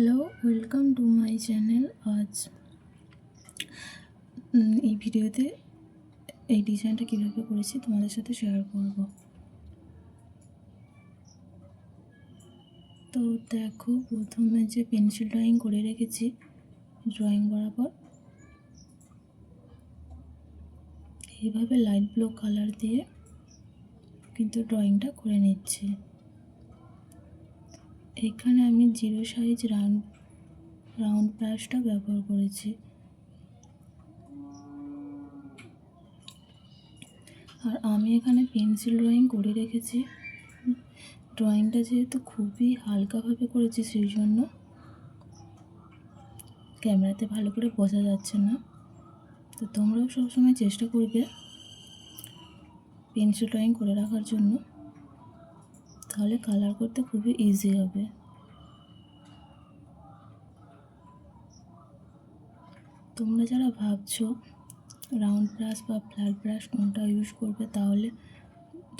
Hello, welcome to my channel. আজ এই ভিডিওতে এই ডিজাইনটা কীভাবে করেছি তোমাদের সাথে শেয়ার করব। তো দেখো, প্রথমে যে পেন্সিল ড্রয়িং করে রেখেছি ড্রয়িং বরাবর। এইভাবে লাইট ব্লু কালার দিয়ে কিন্তু ড্রয়িংটা করে নিচ্ছি। এখানে আমি জিরো সাইজ রাউন্ড রাউন্ড ব্রাশটা ব্যবহার করেছি। আর আমি এখানে পেন্সিল ড্রয়িং করে রেখেছি। ড্রয়িংটা যেহেতু খুবই হালকাভাবে করেছি, সেই জন্য ক্যামেরাতে ভালো করে বোঝা যাচ্ছে না। তো তোমরাও সবসময় চেষ্টা করবে পেন্সিল ড্রয়িং করে রাখার জন্য। তাহলে কালার করতে খুবই ইজি হবে। তোমরা যারা ভাবছ রাউন্ড ব্রাশ বা ফ্ল্যাট ব্রাশ কোনটা ইউজ করবে, তাহলে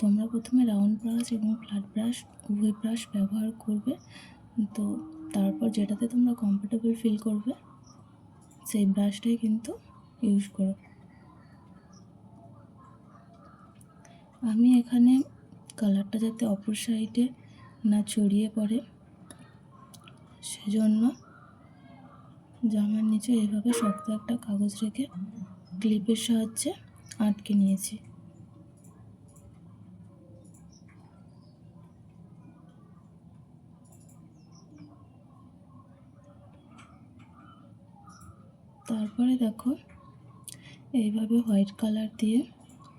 তোমরা প্রথমে রাউন্ড ব্রাশ এবং ফ্ল্যাট ব্রাশ উভয় ব্রাশ ব্যবহার করবে। তো তারপর যেটাতে তোমরা কমফোর্টেবল ফিল করবে, সেই ব্রাশটাই কিন্তু ইউজ করো। আমি এখানে কালারটা যাতে অপর সাইডে না ছড়িয়ে পড়ে। সেজন্য জামার নিচে এভাবে শক্ত একটা কাগজ রেখে ক্লিপের সাহায্যে আটকে নিয়েছি। তারপরে দেখো, এইভাবে হোয়াইট কালার দিয়ে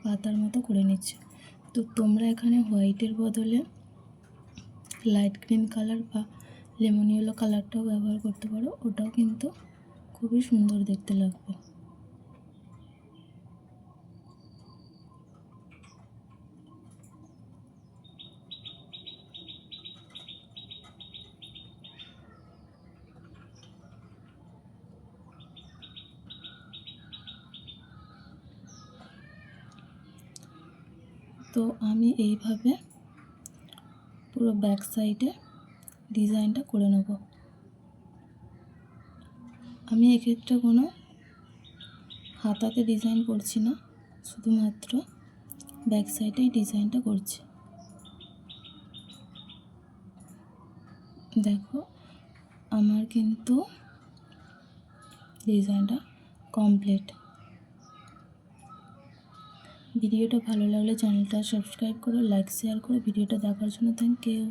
পাতার মতো করে নিচ্ছে। তো তোমরা এখানে হোয়াইটের বদলে লাইট গ্রিন কালার বা লেমন ইয়েলো কালারটাও ব্যবহার করতে পারো। ওটাও কিন্তু খুবই সুন্দর দেখতে লাগবে। তো আমি এইভাবে পুরো ব্যাক সাইডে ডিজাইনটা করে নেব। আমি এক্ষেত্রে কোনো হাতাতে ডিজাইন করছি না, শুধুমাত্র ব্যাক সাইডেই ডিজাইনটা করছি। দেখো, আমার কিন্তু ডিজাইনটা কমপ্লিট ভিডিওটা ভালো লাগলে চ্যানেলটা সাবস্ক্রাইব করো লাইক শেয়ার করো। ভিডিওটা দেখার জন্য থ্যাংক ইউ